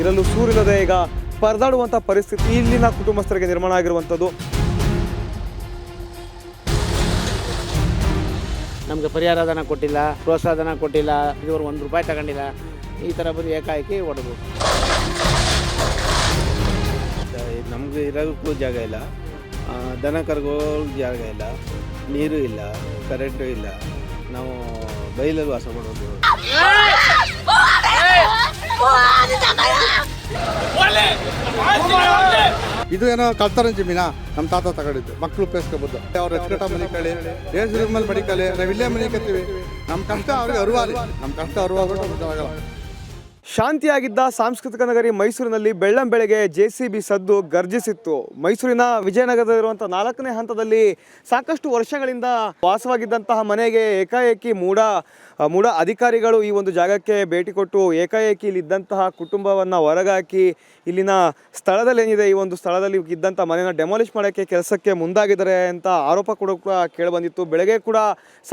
ಇರಲು ಸೂರಿಲ್ಲದೆ ಈಗ ಪರದಾಡುವಂಥ ಪರಿಸ್ಥಿತಿ ಇಲ್ಲಿನ ಕುಟುಂಬಸ್ಥರಿಗೆ ನಿರ್ಮಾಣ ಆಗಿರುವಂಥದ್ದು ನಮಗೆ ಪರಿಹಾರ ಧನ ಕೊಟ್ಟಿಲ್ಲ ಪ್ರೋತ್ಸಾಹ ಧನ ಕೊಟ್ಟಿಲ್ಲ ಇದುವರೆಗೆ ಒಂದು ರೂಪಾಯಿ ತಗೊಂಡಿಲ್ಲ. ಈ ಥರ ಬಂದು ಏಕಾಏಕಿ ಹೊಡೆದು ನಮಗೆ ಇರೋಕ್ಕೂ ಜಾಗ ಇಲ್ಲ. ದನ ಕರ್ಗೋ ಜಾಗ ಇಲ್ಲ. ನೀರು ಇಲ್ಲ ಕರೆಂಟು ಇಲ್ಲ. ನಾವು ಬೈಲಲ್ಲಿ ವಾಸ ಮಾಡೋದು. ಇದು ಏನೋ ಕಲ್ತಾರ ಜಮೀನ ನಮ್ಮ ತಾತ ತಗೊಂಡಿದ್ದು. ಮಕ್ಕಳು ಉಪಯೋಗಿಸ್ಕೋಬೋದು ಅವ್ರ ಎಚ್ಕಟ ಮನೆ ಕಳಿ ಏಸು ಮೇಲೆ ಮಡಿಕಲಿ ನಾವು ಇಲ್ಲೇ ಮನೆ ಕತ್ತೀವಿ ನಮ್ಮ ಕಷ್ಟ ಅವ್ರಿಗೆ ಅರಿವಾಲಿ ನಮ್ಮ ಕಷ್ಟ ಅರಿವಾಗ್ಬಿಟ್ಟು ಶಾಂತಿಯಾಗಿದ್ದ ಸಾಂಸ್ಕೃತಿಕ ನಗರಿ ಮೈಸೂರಿನಲ್ಲಿ ಬೆಳ್ಳಂ ಬೆಳಗ್ಗೆ ಜೆ ಸಿ ಬಿ ಸದ್ದು ಗರ್ಜಿಸಿತ್ತು. ಮೈಸೂರಿನ ವಿಜಯನಗರದಲ್ಲಿರುವಂಥ ನಾಲ್ಕನೇ ಹಂತದಲ್ಲಿ ಸಾಕಷ್ಟು ವರ್ಷಗಳಿಂದ ವಾಸವಾಗಿದ್ದಂತಹ ಮನೆಗೆ ಏಕಾಏಕಿ ಮೂಡ ಮೂಡ ಅಧಿಕಾರಿಗಳು ಈ ಒಂದು ಜಾಗಕ್ಕೆ ಭೇಟಿ ಕೊಟ್ಟು ಏಕಾಏಕಿ ಇಲ್ಲಿದ್ದಂತಹ ಕುಟುಂಬವನ್ನು ಹೊರಗಾಕಿ ಇಲ್ಲಿನ ಸ್ಥಳದಲ್ಲಿ ಏನಿದೆ ಈ ಒಂದು ಸ್ಥಳದಲ್ಲಿ ಇದ್ದಂಥ ಮನೆಯನ್ನು ಡೆಮಾಲಿಷ್ ಮಾಡೋಕ್ಕೆ, ಕೆಲಸಕ್ಕೆ ಮುಂದಾಗಿದ್ದಾರೆ ಅಂತ ಆರೋಪ ಕೂಡ ಕೂಡ ಕೇಳಿಬಂದಿತ್ತು. ಬೆಳಗ್ಗೆ ಕೂಡ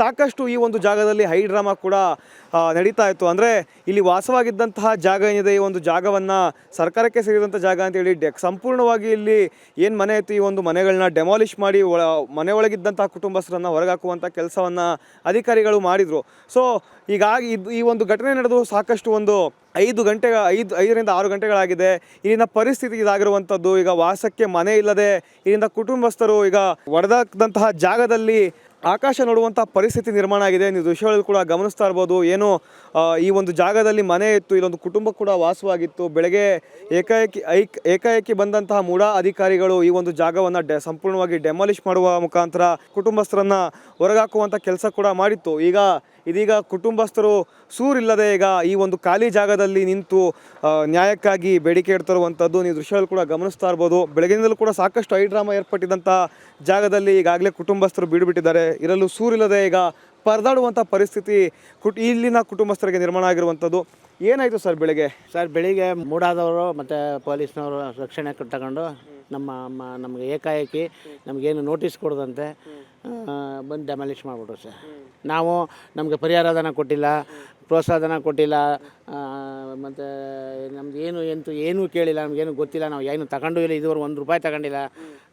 ಸಾಕಷ್ಟು ಈ ಒಂದು ಜಾಗದಲ್ಲಿ ಹೈ ಡ್ರಾಮಾ ಕೂಡ ನಡೀತಾ ಇತ್ತು. ಅಂದರೆ ಇಲ್ಲಿ ವಾಸವಾಗಿದ್ದಂತಹ ಜಾಗ ಏನಿದೆ, ಈ ಒಂದು ಜಾಗವನ್ನು ಸರ್ಕಾರಕ್ಕೆ ಸೇರಿದಂಥ ಜಾಗ ಅಂತೇಳಿ ಡೆ ಸಂಪೂರ್ಣವಾಗಿ ಇಲ್ಲಿ ಏನು ಮನೆ ಐತಿ, ಈ ಒಂದು ಮನೆಗಳನ್ನ ಡೆಮಾಲಿಷ್ ಮಾಡಿ ಒಳ ಮನೆ ಒಳಗಿದ್ದಂತಹ ಕುಟುಂಬಸ್ಥರನ್ನು ಹೊರಗಾಕುವಂಥ ಕೆಲಸವನ್ನು ಅಧಿಕಾರಿಗಳು ಮಾಡಿದರು. ಸೊ ಹೀಗಾಗಿ ಇದು ಈ ಒಂದು ಘಟನೆ ನಡೆದು ಸಾಕಷ್ಟು ಒಂದು ಐದು ಗಂಟೆ, ಐದು, ಐದರಿಂದ ಆರು ಗಂಟೆಗಳಾಗಿದೆ. ಇಲ್ಲಿನ ಪರಿಸ್ಥಿತಿ ಇದಾಗಿರುವಂಥದ್ದು ಈಗ ವಾಸಕ್ಕೆ ಮನೆ ಇಲ್ಲದೆ ಇಲ್ಲಿಂದ ಕುಟುಂಬಸ್ಥರು ಈಗ ಒಡೆದಾದಂತಹ ಜಾಗದಲ್ಲಿ ಆಕಾಶ ನೋಡುವಂಥ ಪರಿಸ್ಥಿತಿ ನಿರ್ಮಾಣ ಆಗಿದೆ. ನೀವು ದೃಶ್ಯಗಳಲ್ಲಿ ಕೂಡ ಗಮನಿಸ್ತಾ ಇರ್ಬೋದು. ಏನು ಈ ಒಂದು ಜಾಗದಲ್ಲಿ ಮನೆ ಇತ್ತು, ಇಲ್ಲೊಂದು ಕುಟುಂಬ ಕೂಡ ವಾಸವಾಗಿತ್ತು. ಬೆಳಗ್ಗೆ ಏಕಾಏಕಿ, ಐಕ್, ಏಕಾಏಕಿ ಬಂದಂತಹ ಮೂಡ ಅಧಿಕಾರಿಗಳು ಈ ಒಂದು ಜಾಗವನ್ನು ಡೆ, ಸಂಪೂರ್ಣವಾಗಿ ಡೆಮಾಲಿಷ್ ಮಾಡುವ ಮುಖಾಂತರ ಕುಟುಂಬಸ್ಥರನ್ನ ಹೊರಗಾಕುವಂಥ ಕೆಲಸ ಕೂಡ ಮಾಡಿತ್ತು. ಈಗ ಇದೀಗ ಕುಟುಂಬಸ್ಥರು ಸೂರಿಲ್ಲದೆ ಈಗ ಈ ಒಂದು ಖಾಲಿ ಜಾಗದಲ್ಲಿ ನಿಂತು ನ್ಯಾಯಕ್ಕಾಗಿ ಬೇಡಿಕೆ ಇಡ್ತಿರುವಂಥದ್ದು ನೀವು ದೃಶ್ಯದಲ್ಲಿ ಕೂಡ ಗಮನಿಸ್ತಾ ಇರ್ಬೋದು. ಬೆಳಗಿನಿಂದಲೂ ಕೂಡ ಸಾಕಷ್ಟು ಐ ಡ್ರಾಮಾ ಏರ್ಪಟ್ಟಿದ್ದಂಥ ಜಾಗದಲ್ಲಿ ಈಗಾಗಲೇ ಕುಟುಂಬಸ್ಥರು ಬೀಡುಬಿಟ್ಟಿದ್ದಾರೆ. ಇರಲು ಸೂರಿಲ್ಲದೆ ಈಗ ಪರದಾಡುವಂಥ ಪರಿಸ್ಥಿತಿ ಕುಟ್, ಇಲ್ಲಿನ ಕುಟುಂಬಸ್ಥರಿಗೆ ನಿರ್ಮಾಣ ಆಗಿರುವಂಥದ್ದು. ಏನಾಯಿತು ಸರ್ ಬೆಳಿಗ್ಗೆ? ಸರ್, ಬೆಳಿಗ್ಗೆ ಮೂಡಾದವರು ಮತ್ತು ಪೊಲೀಸ್ನವರು ರಕ್ಷಣೆ ತಗೊಂಡು ನಮ್ಮ ಮ ನಮಗೆ ಏಕಾಏಕಿ ನಮಗೇನು ನೋಟಿಸ್ ಕೊಡದಂತೆ ಬಂದು ಡೆಮಾಲಿಷ್ ಮಾಡಿಬಿಟ್ರು ಸರ್. ನಾವು ನಮಗೆ ಪರಿಹಾರ ಧನ ಕೊಟ್ಟಿಲ್ಲ ಪ್ರೋತ್ಸಾಹ ಧನ ಕೊಟ್ಟಿಲ್ಲ ಮತ್ತು ನಮ್ದು ಏನು ಎಂತೂ ಏನೂ ಕೇಳಿಲ್ಲ ನಮಗೇನು ಗೊತ್ತಿಲ್ಲ ನಾವು ಏನು ತಗೊಂಡು ಇಲ್ಲ ಇದುವರೆಗೆ ಒಂದು ರೂಪಾಯಿ ತಗೊಂಡಿಲ್ಲ.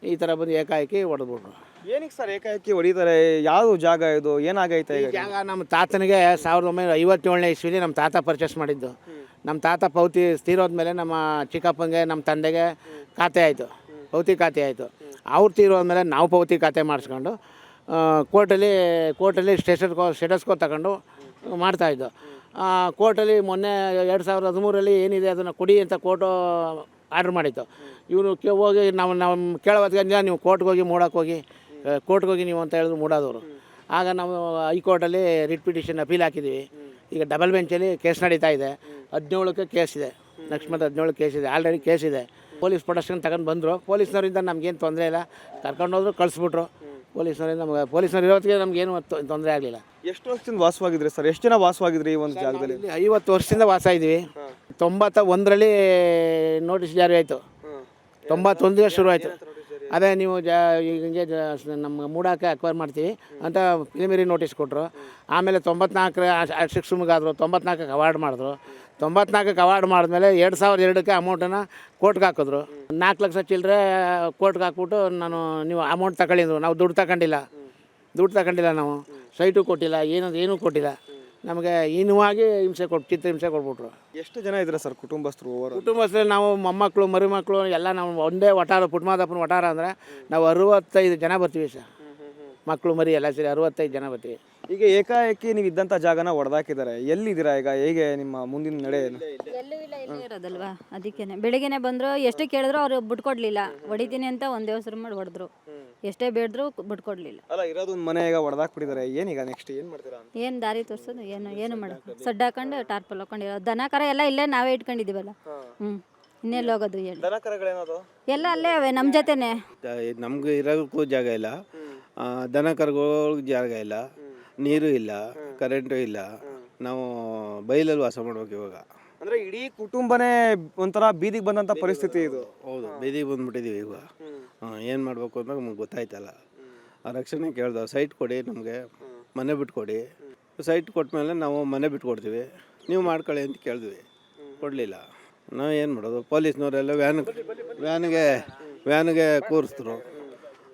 ಈ ಥರ ಬಂದು ಏಕಾಏಕಿ ಹೊಡೆದ್ಬಿಟ್ರು ಏನಕ್ಕೆ ಸರ್ ಏಕಾಏಕಿ ಹೊಡಿತಾರೆ ಯಾವ ಜಾಗ ಇದು? ಏನಾಗೈತೆ ಜಾಗ ನಮ್ಮ ತಾತನಿಗೆ ಸಾವಿರದ ಒಂಬೈನೂರ ಐವತ್ತೇಳನೇ ಇಸ್ವಿಲಿ ನಮ್ಮ ತಾತ ಪರ್ಚೇಸ್ ಮಾಡಿದ್ದು. ನಮ್ಮ ತಾತ ಪೌತಿ ತೀರೋದ್ಮೇಲೆ ನಮ್ಮ ಚಿಕ್ಕಪ್ಪಂಗೆ ನಮ್ಮ ತಂದೆಗೆ ಖಾತೆ ಆಯಿತು. ಪೌತಿ ಖಾತೆ ಆಯಿತು. ಅವ್ರು ತೀರೋದ್ಮೇಲೆ ನಾವು ಪೌತಿ ಖಾತೆ ಮಾಡಿಸ್ಕೊಂಡು ಕೋರ್ಟಲ್ಲಿ ಕೋರ್ಟಲ್ಲಿ ಸ್ಟೇಟಸ್ಕೋ ಸ್ಟೇಟಸ್ಕೋ ತಗೊಂಡು ಮಾಡ್ತಾಯಿದ್ದು ಕೋರ್ಟಲ್ಲಿ ಮೊನ್ನೆ ಎರಡು ಸಾವಿರದ ಹದಿಮೂರಲ್ಲಿ ಏನಿದೆ ಅದನ್ನು ಕೊಡಿ ಅಂತ ಕೋರ್ಟು ಆರ್ಡ್ರ್ ಮಾಡಿತ್ತು. ಇವರು ಕೆ, ಹೋಗಿ ನಾವು ನಾವು ಕೇಳೋದ್ಗೆ ನೀವು ಕೋರ್ಟ್ಗೆ ಹೋಗಿ ಮೂಡಕ್ಕೆ ಹೋಗಿ ಕೋರ್ಟ್ಗೆ ಹೋಗಿ ನೀವು ಅಂತ ಹೇಳಿದ್ರು ಮೂಡೋದವರು. ಆಗ ನಾವು ಹೈಕೋರ್ಟಲ್ಲಿ ರಿಟ್ ಪಿಟಿಷನ್ ಅಪೀಲ್ ಹಾಕಿದ್ದೀವಿ. ಈಗ ಡಬಲ್ ಬೆಂಚಲ್ಲಿ ಕೇಸ್ ನಡೀತಾ ಇದೆ. ಹದಿನೇಳಕ್ಕೆ ಕೇಸ್ ಇದೆ. ನೆಕ್ಸ್ಟ್ ಮಂತ್ ಹದಿನೇಳು ಕೇಸ್ ಇದೆ. ಆಲ್ರೆಡಿ ಕೇಸ್ ಇದೆ. ಪೊಲೀಸ್ ಪ್ರೊಟೆಕ್ಷನ್ ತಗೊಂಡು ಬಂದರು. ಪೊಲೀಸ್ನವರಿಂದ ನಮಗೇನು ತೊಂದರೆ ಇಲ್ಲ. ಕರ್ಕೊಂಡೋದ್ರು ಕಳಿಸ್ಬಿಟ್ರು. ಪೊಲೀಸ್ನವರಿಂದ ನಮಗೆ ಪೊಲೀಸ್ನವ್ರು ಇರೋತ್ತಿಗೆ ನಮಗೇನು ತೊಂದರೆ ಆಗಲಿಲ್ಲ. ಎಷ್ಟು ವರ್ಷದಿಂದ ವಾಸವಾಗಿದ್ರೆ ಸರ್? ಎಷ್ಟು ಜನ ವಾಸವಾಗಿದ್ರೆ ಈ ಒಂದು ಜಾಗದಲ್ಲಿ? ಇಲ್ಲಿ ಐವತ್ತು ವರ್ಷದಿಂದ ವಾಸ ಇದ್ದೀವಿ. ತೊಂಬತ್ತ ಒಂದರಲ್ಲಿ ನೋಟಿಸ್ ಜಾರಿ ಆಯಿತು. ತೊಂಬತ್ತೊಂದಿಗೆ ಶುರು ಆಯಿತು. ಅದೇ ನೀವು ಜಾ ಈಗ ಹಿಂಗೆ ನಮ್ಮ ಮೂಡಾಕೆ ಅಕ್ವೈರ್ ಮಾಡ್ತೀವಿ. ಅಂತ ಪ್ರಿಲಿಮಿನರಿ ನೋಟಿಸ್ ಕೊಟ್ಟರು ಆಮೇಲೆ ತೊಂಬತ್ನಾಲ್ಕರ ಶಿಕ್ಷಮಗಾದರು ತೊಂಬತ್ನಾಲ್ಕಕ್ಕೆ ಅವಾರ್ಡ್ ಮಾಡಿದ್ರು. ತೊಂಬತ್ನಾಲ್ಕಕ್ಕೆ ಅವಾರ್ಡ್ ಮಾಡಿದ್ಮೇಲೆ ಎರಡು ಸಾವಿರದ ಎರಡಕ್ಕೆ ಅಮೌಂಟನ್ನು ಕೋರ್ಟ್ಗೆ ಹಾಕಿದ್ರು. ನಾಲ್ಕು ಲಕ್ಷ ಚಿಲ್ಲರೆ ಕೋರ್ಟ್ಗೆ ಹಾಕ್ಬಿಟ್ಟು ನಾನು ನೀವು ಅಮೌಂಟ್ ತಗೊಳ್ಳಿದ್ರು ನಾವು ದುಡ್ಡು ತಗೊಂಡಿಲ್ಲ. ದುಡ್ಡು ತಗೊಂಡಿಲ್ಲ ನಾವು. ಸೈಟು ಕೊಟ್ಟಿಲ್ಲ ಏನು ಏನೂ ಕೊಟ್ಟಿಲ್ಲ. ನಮಗೆ ಇನ್ನುವಾಗಿ ಹಿಂಸೆ ಕೊಟ್ಟು ಚಿತ್ರ ಹಿಂಸೆ ಕೊಟ್ಬಿಟ್ರು. ಎಷ್ಟು ಜನ ಇದ್ರೆ ಸರ್ ಕುಟುಂಬಸ್ಥರು ಓವರ್ ಕುಟುಂಬಸ್ಥರಲ್ಲಿ ನಾವು ಮೊಮ್ಮಕ್ಕಳು ಮರಿಮಕ್ಕಳು ಎಲ್ಲ ನಾವು ಒಂದೇ ವಟಾರ ಪುಟ್ಮಾದಪ್ಪನ ವಟಾರ ಅಂದರೆ ನಾವು ಅರುವತ್ತೈದು ಜನ ಬರ್ತೀವಿ ಸರ್. ಮಕ್ಕಳು ಮರಿ ಎಲ್ಲ ಸೇರಿ ಅರುವತ್ತೈದು ಜನ ಬರ್ತೀವಿ. ಈಗ ಏಕಾಏಕಿ ನೀವು ಇದ್ದಂತ ಜಾಗನ ಹೊಡೆದಾಕಿದ್ದಾರೆ ಎಲ್ಲಿದ್ದೀರಾ ಈಗ? ಹೇಗೆ ನಿಮ್ಮ ಮುಂದಿನ ನಡೆ ಏನು? ಎಲ್ಲೂ ಇಲ್ಲ ಇಲ್ಲೇ ಇರೋದಲ್ವಾ? ಅದಕ್ಕೇನೆ. ಬೆಳಿಗ್ಗೆನೆ ಬಂದ್ರು ಎಷ್ಟೇ ಕೇಳಿದ್ರು ಅವ್ರು ಬಿಟ್ಕೊಡ್ಲಿಲ್ಲ. ಹೊಡಿತೀನಿ ಅಂತ ಒಂದೇ ಹೆಸರು ಮಾಡಿ ಹೊಡೆದ್ರು. ಎಷ್ಟೇ ಬೇಡಿದ್ರು ಬಿಟ್ಕೊಡ್ಲಿಲ್ಲ. ಅಲ್ಲ ಇರೋದೊಂದು ಮನೆ ಈಗ ಹೊಡೆದಾಕ್ಬಿಟ್ಟಿದ್ದಾರೆ ಏನೀಗ ನೆಕ್ಸ್ಟ್ ಏನು ಮಾಡ್ತೀರಾ ಅಂತ? ಏನು ದಾರಿ ತೋರ್ಸೋದು? ಏನು ಏನು ಮಾಡೋದು ಸಡ್ಡ ಹಾಕೊಂಡು ಟಾರ್ಪಲ್ ಹಾಕೊಂಡಿರೋ. ದನ ಕರ ಎಲ್ಲ ಇಲ್ಲೇ ನಾವೇ ಇಟ್ಕೊಂಡಿದ್ದೀವಲ್ಲ? ಹ್ಞೂ ಇನ್ನೆಲ್ಲಿ ಹೋಗೋದು ಹೇಳಿ. ಎಲ್ಲ ಅಲ್ಲೇ ಅವೆ ನಮ್ಮ ಜೊತೆನೆ. ನಮ್ಗೆ ಇರೋಕ್ಕೂ ಜಾಗ ಇಲ್ಲ. ಆ, ದನ ಜಾಗ ಇಲ್ಲ. ನೀರು ಇಲ್ಲ ಕರೆಂಟು ಇಲ್ಲ ನಾವು ಬೈಲಲ್ಲಿ ವಾಸ ಮಾಡ್ಬೇಕು ಇವಾಗ. ಅಂದ್ರೆ ಇಡೀ ಕುಟುಂಬನೇ ಒಂಥರ ಬೀದಿಗೆ ಬಂದಂತ ಪರಿಸ್ಥಿತಿ ಇದು. ಹೌದು ಬೀದಿಗೆ ಬಂದ್ಬಿಟ್ಟಿದೀವಿ ಈಗ ಏನು ಮಾಡಬೇಕು ಅಂತ ನಮ್ಗೆ ಗೊತ್ತಾಯ್ತಲ್ಲ. ಆ ರಕ್ಷಣೆ ಕೇಳ್ದ ಸೈಟ್ ಕೊಡಿ ನಮಗೆ ಮನೆ ಬಿಟ್ಕೊಡಿ. ಸೈಟ್ ಕೊಟ್ಮೇಲೆ ನಾವು ಮನೆ ಬಿಟ್ಕೊಡ್ತೀವಿ. ನೀವು ಮಾಡ್ಕೊಳ್ಳಿ ಅಂತ ಕೇಳಿದ್ವಿ. ಕೊಡಲಿಲ್ಲ. ನಾವು ಏನು ಮಾಡೋದು? ಪೊಲೀಸ್ನವರೆಲ್ಲ ವ್ಯಾನ್ ವ್ಯಾನ್ಗೆ ವ್ಯಾನ್ಗೆ ಕೂರಿಸಿದ್ರು.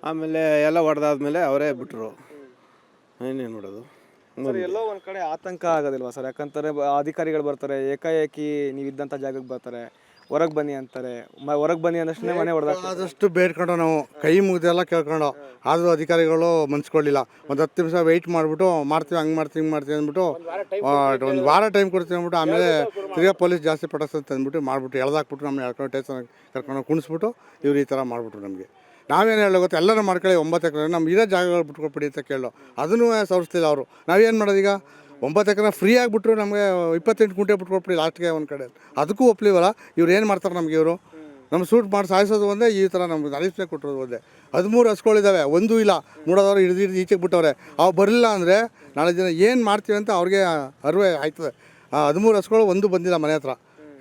ಆಮೇಲೆ ಎಲ್ಲ ಹೊಡೆದಾದ್ಮೇಲೆ ಅವರೇ ಬಿಟ್ಟರು ಇನ್ನೇನು ಮಾಡೋದು ಸರ್ ಎಲ್ಲೋ ಒಂದ್ ಕಡೆ ಆತಂಕ ಆಗೋದಿಲ್ವಾ ಸರ್? ಯಾಕಂತಾರೆ ಬ- ಅಧಿಕಾರಿಗಳು ಬರ್ತಾರೆ ಏಕಾಏಕಿ ನೀವು ಇದ್ದಂತ ಜಾಗಕ್ಕೆ ಬರ್ತಾರೆ ಹೊರಗೆ ಬನ್ನಿ ಅಂತಾರೆ ಹೊರಗೆ ಬನ್ನಿ ಅನ್ನಷ್ಟೇ ಮನೆ ಹೊಡೆದ ಆದಷ್ಟು ಬೇಡ್ಕೊಂಡು ನಾವು ಕೈ ಮುಗಿದೆಲ್ಲ ಕೇಳ್ಕೊಂಡು ಆದರೂ ಅಧಿಕಾರಿಗಳು ಮನ್ಸ್ಕೊಳ್ಳಿಲ್ಲ. ಒಂದು ಹತ್ತು ನಿಮಿಷ ವೆಯ್ಟ್ ಮಾಡಿಬಿಟ್ಟು ಮಾಡ್ತೀವಿ ಹಂಗೆ ಮಾಡ್ತೀವಿ ಹಿಂಗೆ ಮಾಡ್ತೀವಿ ಅಂದ್ಬಿಟ್ಟು ಒಂದು ವಾರ ಟೈಮ್ ಕೊಡ್ತೀವಿ ಅಂದ್ಬಿಟ್ಟು ಆಮೇಲೆ ತಿರ್ಗಾ ಪೊಲೀಸ್ ಜಾಸ್ತಿ ಪಡಿಸ್ತಂತ ಅಂದ್ಬಿಟ್ಟು ಮಾಡ್ಬಿಟ್ಟು ಎಳ್ದಾಕ್ಬಿಟ್ಟು ನಮ್ಮ ಎಳ್ಕೊಂಡು ಟೇಷನ್ ಕರ್ಕೊಂಡು ಕುಣಿಸ್ಬಿಟ್ಟು ಇವ್ರು ಈ ಥರ ಮಾಡಿಬಿಟ್ರು ನಮಗೆ. ನಾವೇನು ಹೇಳೋ ಗೊತ್ತಾ? ಎಲ್ಲರೂ ಮಾಡ್ಕೊಳ್ಳಿ, ಒಂಬತ್ತು ಎಕರೆ. ನಮ್ಮ ಇರೋ ಜಾಗಗಳು ಬಿಟ್ಕೊಟ್ಬಿಡಿ ಅಂತ ಕೇಳೋ. ಅದನ್ನು ಸವರಿಸ್ತಿಲ್ಲ ಅವರು. ನಾವೇನು ಮಾಡೋದು ಈಗ ಒಂಬತ್ತು ಎಕರೆ ಫ್ರೀ ಆಗಿಬಿಟ್ರು ನಮಗೆ ಇಪ್ಪತ್ತೆಂಟು ಗುಂಟೆ ಬಿಟ್ಕೊಟ್ಬಿಡಿ ಲಾಸ್ಟ್ಗೆ ಒಂದು ಕಡೆ ಅದಕ್ಕೂ ಒಪ್ಲಿವಲ್ಲ? ಇವ್ರು ಏನು ಮಾಡ್ತಾರೆ ನಮಗೆ ಇವರು? ನಮ್ಮ ಸೂಟ್ ಮಾಡಿ ಸಾಯಿಸೋದು ಒಂದೇ, ಈ ಥರ ನಮ್ಗೆ ಅಲಿಸ್ನೇ ಕೊಟ್ಟಿರೋದು ಒಂದೇ. ಹದಿಮೂರು ಹಸ್ಗಳಿದ್ದಾವೆ ಒಂದೂ ಇಲ್ಲ. ನೋಡೋದವ್ರು ಹಿಡಿದು ಹಿಡಿದು ಈಚೆಗೆ ಬಿಟ್ಟವ್ರೆ. ಅವು ಬರಲಿಲ್ಲ ಅಂದರೆ ನಾಳೆ ದಿನ ಏನು ಮಾಡ್ತೀವಿ ಅಂತ ಅವ್ರಿಗೆ ಅರಿವೆ ಆಯ್ತದೆ. ಹದಿಮೂರು ಹಸ್ಗಳು ಒಂದು ಬಂದಿಲ್ಲ ಮನೆ ಹತ್ರ.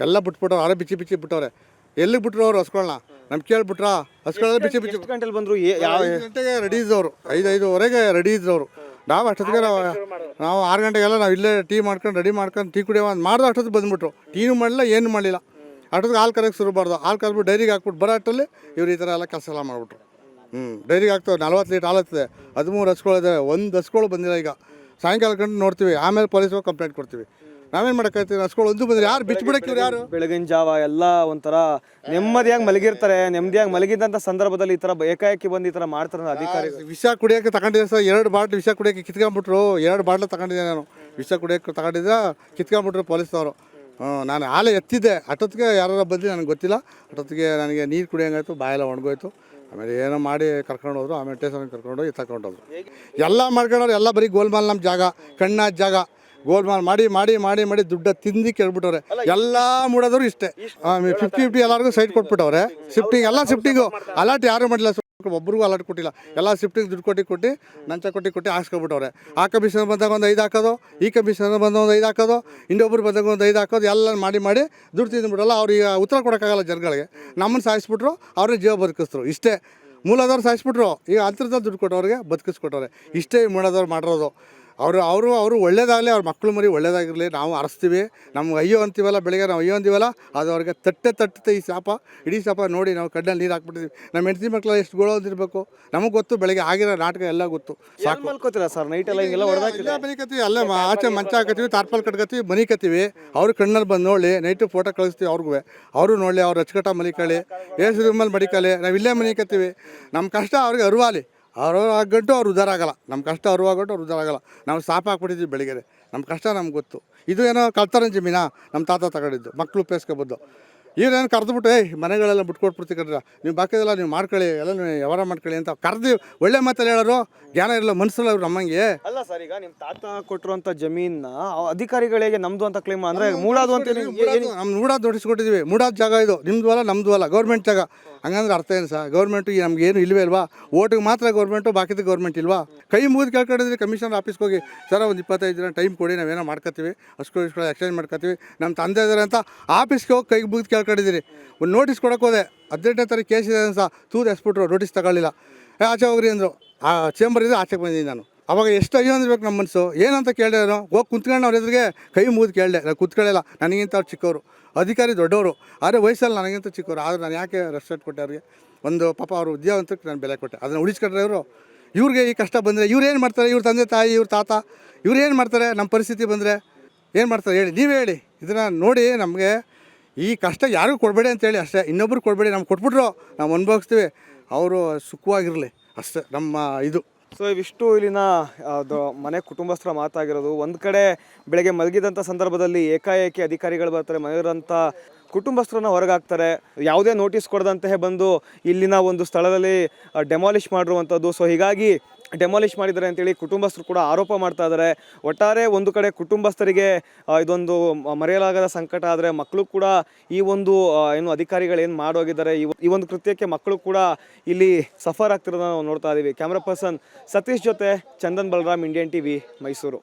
ಎಲ್ಲ ಬಿಟ್ಬಿಟ್ಟವ್ರು ಅವರೇ ಬಿಚ್ಚಿ ಬಿಚ್ಚಿ ಬಿಟ್ಟವ್ರೆ. ಎಲ್ಲಿಗೆ ಬಿಟ್ರು ಅವ್ರು ಹಸ್ಕೊಳ್ಳ ನಮ್ಗೆ ಕೇಳ್ಬಿಟ್ರಾ? ಹಸ್ಕೊಳ್ಳೋದು ಬಿಚ್ಚಿ ಬಿಚ್ಚಿ ಎಷ್ಟು ಗಂಟೆಲಿ ಬಂದ್ರು ಯಾವ ಐದು ಗಂಟೆಗೆ ರೆಡಿ ಇದ್ದವರು. ಐದು ಐದುವರೆಗೆ ರೆಡಿ ಇದ್ದವರು. ನಾವು ಅಷ್ಟೊತ್ತಿಗೆ ನಾವು ನಾವು ಆರು ಗಂಟೆಗೆಲ್ಲ ನಾವು ಇಲ್ಲೇ ಟೀ ಮಾಡ್ಕೊಂಡು ರೆಡಿ ಮಾಡ್ಕೊಂಡು ಟೀ ಕುಡಿಯೋ ಅಂತ ಮಾಡಿದ್ರೆ ಅಷ್ಟೊತ್ತಿಗೆ ಬಂದ್ಬಿಟ್ರು. ಟೀನು ಮಾಡಲಿಲ್ಲ ಏನು ಮಾಡಲಿಲ್ಲ. ಅಷ್ಟೊತ್ತಿಗೆ ಹಾಲು ಕರೆಯೋಕೆ ಶುರು ಮಾಡ್ದು. ಹಾಲು ಕರೆದ್ಬಿಟ್ಟು ಡೈರಿಗೆ ಹಾಕ್ಬಿಟ್ಟು ಬರೋ ಅಷ್ಟರಲ್ಲಿ ಇವ್ರು ಈ ಥರ ಎಲ್ಲ ಕೆಲಸ ಎಲ್ಲ ಮಾಡಿಬಿಟ್ರು. ಹ್ಞೂ ಡೈರಿಗೆ ಹಾಕ್ತವೆ ನಲ್ವತ್ತು ಲೀಟ್ ಹಾಲು ಹತ್ತದೆ ಹದಿಮೂರು ಹಸ್ಗಳಿದ್ದಾವೆ ಒಂದು ಹಸ್ಗಳು ಬಂದಿಲ್ಲ ಈಗ. ಸಾಯಂಕಾಲ ಗಂಟೆ ನೋಡ್ತೀವಿ ಆಮೇಲೆ ಪೊಲೀಸ್ಗೆ ಕಂಪ್ಲೇಂಟ್ ಕೊಡ್ತೀವಿ. ನಾವೇನು ಮಾಡೋಕ್ಕಾಗ್ತೀವಿ ಹಸ್ಗಳು ಒಂದು ಬಂದ್ರೆ ಯಾರು ಬಿಚ್ಚಿಬಿಡಕ್ಕೆ ಇವ್ರು ಯಾರು? ಬೆಳಗಿನ ಜಾವ ಎಲ್ಲ ಒಂಥರ ನೆಮ್ಮದಿಯಾಗಿ ಮಲಗಿರ್ತಾರೆ ನೆಮ್ಮದಿಯಾಗಿ ಮಲಗಿದಂಥ ಸಂದರ್ಭದಲ್ಲಿ ಈ ಥರ ಏಕಾಏಕಿ ಬಂದು ಈ ಥರ ಮಾಡ್ತಾರೆ ಅಧಿಕಾರಿ ವಿಷ ಕುಡಿಯೋಕೆ ತಗೊಂಡಿದ್ದೆ ಸರ್. ಎರಡು ಬಾಟ್ಲ್ ವಿಷ ಕುಡಿಯೋಕೆ ಕಿತ್ಕೊಂಡ್ಬಿಟ್ರು. ಎರಡು ಬಾಟ್ಲ್ ತಗೊಂಡಿದ್ದೆ ನಾನು. ವಿಷ ಕುಡಿಯೋಕೆ ತಗೊಂಡಿದ್ದೆ ಕಿತ್ಕೊಂಡ್ಬಿಟ್ರು ಪೊಲೀಸ್ನವರು. ಹ್ಞೂ ನಾನು ಆಲೆ ಎತ್ತಿದ್ದೆ. ಅಷ್ಟೊತ್ತಿಗೆ ಯಾರು ಬಂದು ನನಗೆ ಗೊತ್ತಿಲ್ಲ. ಅಷ್ಟೊತ್ತಿಗೆ ನನಗೆ ನೀರು ಕುಡಿಯೋಂಗಾಯ್ತು ಬಾಯೆಲ್ಲ ಒಣಗೋಯ್ತು. ಆಮೇಲೆ ಏನೋ ಮಾಡಿ ಕರ್ಕೊಂಡು ಹೋದ್ರು. ಆಮೇಲೆ ಸ್ಟೇಷನ್ಗೆ ಕರ್ಕೊಂಡು ಹೋಗಿ ತಗೊಂಡೋದ್ರು. ಎಲ್ಲ ಮಾಡ್ಕೊಂಡವ್ರು ಎಲ್ಲ ಬರೀ ಗೋಲ್ಮಾಲ್ ನಮ್ಮ ಜಾಗ ಕಣ್ಣಾದ ಜಾಗ. ಗೋಲ್ಮಾಲ್ ಮಾಡಿ ಮಾಡಿ ಮಾಡಿ ಮಾಡಿ ದುಡ್ಡ ತಿಂದು ಕೇಳ್ಬಿಟ್ಟವ್ರೆ. ಎಲ್ಲ ಮೂಡೋದ್ರು ಇಷ್ಟೇ. ಫಿಫ್ಟಿ ಫಿಫ್ಟಿ ಎಲ್ಲರಿಗೂ ಸೈಟ್ ಕೊಟ್ಬಿಟ್ಟವ್ರೆ. ಶಿಫ್ಟಿಂಗ್ ಎಲ್ಲ ಶಿಫ್ಟಿಂಗು ಅಲರ್ಟ್ ಯಾರು ಮಾಡಿಲ್ಲ ಒಬ್ರಿಗೂ ಅಲರ್ಟ್ ಕೊಟ್ಟಿಲ್ಲ. ಎಲ್ಲ ಶಿಫ್ಟಿಂಗ್ ದುಡ್ಡು ಕೊಟ್ಟು ಕೊಟ್ಟು ನಂಚ ಕೊಟ್ಟು ಕೊಟ್ಟು ಹಾಸ್ಕೊಬಿಟ್ಟವ್ರೆ. ಆ ಕಮಿಷನ್ ಬಂದಾಗ ಒಂದು ಐದು ಹಾಕೋದು ಈ ಕಮಿಷನ್ ಬಂದ ಒಂದು ಐದು ಹಾಕೋದು ಇನ್ನೊಬ್ರು ಬಂದಾಗ ಒಂದು ಐದು ಹಾಕೋದು ಎಲ್ಲ ಮಾಡಿ ಮಾಡಿ ದುಡ್ಡು ತಿಂದುಬಿಡಲ್ಲ ಅವ್ರಿಗೆ ಉತ್ತರ ಕೊಡೋಕ್ಕಾಗಲ್ಲ ಜನಗಳಿಗೆ. ನಮ್ಮನ್ನು ಸಾಯಿಸ್ಬಿಟ್ರು ಅವ್ರಿಗೆ ಜೀವ ಬದುಕಿಸ್ತರು ಇಷ್ಟೇ. ಮೂಲದವ್ರು ಸಾಯಿಸ್ಬಿಟ್ರು. ಈಗ ಅಂತರ್ದಲ್ಲಿ ದುಡ್ಡು ಕೊಟ್ಟವ್ರಿಗೆ ಬದುಕಿಸ್ಕೊಟ್ಟವ್ರೆ. ಇಷ್ಟೇ ಮೂಲದವ್ರು ಮಾಡಿರೋದು. ಅವರು ಅವರು ಅವರು ಒಳ್ಳೇದಾಗಲಿ ಅವ್ರ ಮಕ್ಕಳು ಮರಿ ಒಳ್ಳೇದಾಗಿರಲಿ ನಾವು ಅರಸ್ತೀವಿ. ನಮ್ಗೆ ಅಯ್ಯೋ ಅಂತೀವಲ್ಲ ಬೆಳಗ್ಗೆ ನಾವು ಅಯ್ಯೋ ಅಂತೀವಲ್ಲ ಅದು ಅವ್ರಿಗೆ ತಟ್ಟೆ ತಟ್ಟುತ್ತೆ ಈ ಶಾಪ. ಇಡೀ ಶಾಪ ನೋಡಿ ನಾವು ಕಡ್ಡಲ್ಲಿ ನೀರು ಹಾಕ್ಬಿಟ್ಟಿದ್ವಿ. ನಮ್ಮ ಹೆಂಡತಿ ಮಕ್ಕಳು ಎಷ್ಟು ಗೋಳೋದಿರಬೇಕು ನಮಗೆ ಗೊತ್ತು ಬೆಳಗ್ಗೆ ಆಗಿರೋ ನಾಟಕ ಎಲ್ಲ ಗೊತ್ತು. ಸಾಕು. ಮಲ್ಕೋತೀರ ಸರ್? ನೈಟ್ ಎಲ್ಲ ಹಿಂಗೆಲ್ಲ ಹೊಡೆದಾಕಿ ಇಲ್ಲೇ ಮನಿಕತ್ತೀವಿ. ಅಲ್ಲೇ ಆಚೆ ಮಂಚ ಹಾಕತ್ತೀವಿ ತಾರ್ಪಲ್ ಕಟ್ಕತ್ತೀವಿ ಮನಿಕತ್ತೀವಿ. ಅವ್ರ ಕಣ್ಣಲ್ಲಿ ಬಂದು ನೋಡಿ ನೈಟು ಫೋಟೋ ಕಳಿಸ್ತೀವಿ ಅವ್ರಿಗೂ. ಅವರು ನೋಡಲಿ ಅವ್ರು ಅಚ್ಚುಕಟ್ಟ ಮಲಿಕಳಿ ಏಸು ರೂಮಲ್ಲಿ ಮಡಿಕಲಿ ನಾವು ಇಲ್ಲೇ ಮನಿಕತ್ತೀವಿ. ನಮ್ಮ ಕಷ್ಟ ಅವ್ರಿಗೆ ಅರಿವಾಲಿ. ಅವ್ರು ಆಗಂಟು ಅವ್ರು ಉದ್ಧಾರ ಆಗಲ್ಲ. ನಮ್ಮ ಕಷ್ಟ ಅವರು ಆಗಂಟು ಅವ್ರು ಉದ್ದಾರ ಆಗಲ್ಲ. ನಾವು ಸಾಪ ಹಾಕ್ಬಿಟ್ಟಿದ್ವಿ ಬೆಳಿಗ್ಗೆ ನಮ್ಮ ಕಷ್ಟ ನಮ್ಗೆ ಗೊತ್ತು. ಇದು ಏನೋ ಕಳ್ತಾರ ಜಮೀನಾ ನಮ್ಮ ತಾತ ತಗೊಂಡಿದ್ದು. ಮಕ್ಕಳು ಉಪಯೋಗಿಸ್ಕೊಬೋದು ಇವ್ರೇನು ಕರೆದ್ಬಿಟ್ಟು ಏಯ್ ಮನೆಗಳೆಲ್ಲ ಬಿಟ್ಕೊಟ್ಬಿಡ್ತೀವಿ ಕಣ್ರ. ನೀವು ಬಾಕಿದೆಲ್ಲ ನೀವು ಮಾಡ್ಕೊಳ್ಳಿ. ಎಲ್ಲ ನೀವು ವ್ಯವಹಾರ ಮಾಡ್ಕೊಳ್ಳಿ ಅಂತ ಕರೆದು ಒಳ್ಳೆ ಮಾತಲ್ಲಿ ಹೇಳೋರು ಜ್ಞಾನ ಇರಲ್ಲ ಮನಸ್ಸಲ್ಲ ಅವ್ರು ನಮ್ಮಂಗೆ. ಅಲ್ಲ ಸರ್ ಈಗ ನಿಮ್ಮ ತಾತ ಕೊಟ್ಟಿರುವಂಥ ಜಮೀನ ಅಧಿಕಾರಿಗಳಿಗೆ ನಮ್ಮದು ಅಂತ ಕ್ಲೇಮ್ ಅಂದರೆ ಮೂಡಾದು ಅಂತ ನಮ್ಮ ಮೂಡಾದ್ ನೋಟಿಸ್ ಕೊಟ್ಟಿದ್ದೀವಿ ಮೂಡಾದ ಜಾಗ ಇದು. ನಿಮ್ಮದು ಅಲ್ಲ ನಮ್ಮದು ಅಲ್ಲ. ಗೌರ್ಮೆಂಟ್ ಜಾಗ. ಹಂಗಂದ್ರೆ ಅರ್ಥ ಏನು ಸರ್? ಗೌರ್ಮೆಂಟು ಏನು ಇಲ್ವೇ ಅಲ್ವಾ? ಓಟಿಗೆ ಮಾತ್ರ ಗೌರ್ಮೆಂಟು, ಬಾಕಿದ ಗೌರ್ಮೆಂಟ್ ಇಲ್ವಾ? ಕೈ ಮುಗಿದು ಕೇಳ್ಕೊಂಡಿದ್ರೆ ಕಮಿಷನರ್ ಆಫೀಸ್ಗೆ ಹೋಗಿ, ಸರ್, ಒಂದು ಇಪ್ಪತ್ತೈದು ದಿನ ಟೈಮ್ ಕೊಡಿ, ನಾವೇನೋ ಮಾಡ್ಕೊತೀವಿ ಅಷ್ಟು ಇಷ್ಟು ಎಕ್ಸ್ಚೇಂಜ್ ಮಾಡ್ಕೋತೀವಿ ನಮ್ಮ ತಂದೆ ಇದ್ದಾರೆ ಅಂತ ಆಫೀಸ್ಗೆ ಹೋಗಿ ಕೈ ಮುಗಿದು ಕೇಳ್ಕೊಂಡಿದ್ದೀರಿ ಒಂದು ನೋಟಿಸ್ ಕೊಡೋಕೆ ಹೋದೆ, ಹದಿನೆಂಟನೇ ತಾರೀಕು ಕೇಸ್ ಇದೆ ಸಹ ತೂದು ಎಸ್ಬಿಟ್ರು, ನೋಟಿಸ್ ತಗೊಳ್ಳಿಲ್ಲ. ಆಚೆ ಹೋಗ್ರಿ ಅಂದರು. ಆ, ಚೇಂಬರ್ ಇದೆ ಆಚೆಗೆ ಬಂದಿದ್ದೀನಿ ನಾನು. ಅವಾಗ ಎಷ್ಟು ಅಯ್ಯೋ ಅಂದಿರ್ಬೇಕು ನಮ್ಮ ಮನಸ್ಸು? ಏನಂತ ಕೇಳಿದೆ ನಾನು? ಹೋಗಿ ಕುಂತ್ಕೊಂಡು ಅವ್ರ ಎದುರಿಗೆ ಕೈ ಮುಗಿದು ಕೇಳಿದೆ. ನಾನು ಕುತ್ಕೊಳ್ಳಿಲ್ಲ. ನನಗಿಂತ ಅವ್ರು ಚಿಕ್ಕವರು ಅಧಿಕಾರಿ ದೊಡ್ಡವರು ಆದರೆ ವಯಸ್ಸಲ್ಲಿ ನನಗಿಂತ ಚಿಕ್ಕವರು ಆದರೆ ನಾನು ಯಾಕೆ ರೆಸ್ಪೆಕ್ಟ್ ಕೊಟ್ಟೆ ಅವ್ರಿಗೆ? ಒಂದು ಪಾಪ ಅವರು ಉದ್ಯೋಗಂತಕ್ಕೆ ನಾನು ಬೆಲೆ ಕೊಟ್ಟೆ. ಅದನ್ನು ಉಳಿಸ್ಕೊಂಡ್ರೆ ಇವರು? ಇವ್ರಿಗೆ ಈ ಕಷ್ಟ ಬಂದರೆ ಇವ್ರು ಏನು ಮಾಡ್ತಾರೆ? ಇವ್ರ ತಂದೆ ತಾಯಿ, ಇವ್ರ ತಾತ, ಇವ್ರು ಏನು ಮಾಡ್ತಾರೆ? ನಮ್ಮ ಪರಿಸ್ಥಿತಿ ಬಂದರೆ ಏನು ಮಾಡ್ತಾರೆ? ಹೇಳಿ. ನೀವೇ ಹೇಳಿ. ಇದನ್ನು ನೋಡಿ ನಮಗೆ ಈ ಕಷ್ಟ ಯಾರಿಗೂ ಕೊಡಬೇಡಿ ಅಂತೇಳಿ ಅಷ್ಟೇ. ಇನ್ನೊಬ್ರು ಕೊಡಬೇಡಿ. ನಮ್ಗೆ ಕೊಟ್ಬಿಟ್ರು. ನಾವು ಅನುಭವಿಸ್ತೀವಿ. ಅವರು ಸುಖವಾಗಿರಲಿ. ಅಷ್ಟೇ. ನಮ್ಮ ಇದು. ಸೊ ಇವಿಷ್ಟು ಇಲ್ಲಿನ ಅದು ಮನೆ ಕುಟುಂಬಸ್ಥರ ಮಾತಾಗಿರೋದು, ಒಂದು ಕಡೆ ಬೆಳಗ್ಗೆ ಮಲಗಿದಂಥ ಸಂದರ್ಭದಲ್ಲಿ ಏಕಾಏಕಿ ಅಧಿಕಾರಿಗಳು ಬರ್ತಾರೆ ಮನೆಯವರಂಥ ಕುಟುಂಬಸ್ಥರನ್ನ ಹೊರಗಾಕ್ತಾರೆ. ಯಾವುದೇ ನೋಟಿಸ್ ಕೊಡದಂತೆ ಬಂದು ಇಲ್ಲಿನ ಒಂದು ಸ್ಥಳದಲ್ಲಿ ಡೆಮಾಲಿಷ್ ಮಾಡಿರುವಂಥದ್ದು ಸೊ ಹೀಗಾಗಿ ಡೆಮಾಲಿಷ್ ಮಾಡಿದ್ದಾರೆ ಅಂತೇಳಿ ಕುಟುಂಬಸ್ಥರು ಕೂಡ ಆರೋಪ ಮಾಡ್ತಾ ಇದ್ದಾರೆ. ಒಟ್ಟಾರೆ ಒಂದು ಕಡೆ ಕುಟುಂಬಸ್ಥರಿಗೆ ಇದೊಂದು ಮರೆಯಲಾಗದ ಸಂಕಟ, ಆದರೆ ಮಕ್ಕಳು ಕೂಡ ಈ ಒಂದು ಏನು ಅಧಿಕಾರಿಗಳು ಏನು ಮಾಡೋಗಿದ್ದಾರೆ, ಈ ಒಂದು ಕೃತ್ಯಕ್ಕೆ ಮಕ್ಕಳು ಕೂಡ ಇಲ್ಲಿ ಸಫರ್ ಆಗ್ತಿರೋದನ್ನ ನಾವು ನೋಡ್ತಾ ಇದ್ದೀವಿ ಕ್ಯಾಮ್ರಾ ಪರ್ಸನ್ ಸತೀಶ್ ಜೊತೆ ಚಂದನ್ ಬಲರಾಮ್ ಇಂಡಿಯನ್ ಟಿವಿ ಮೈಸೂರು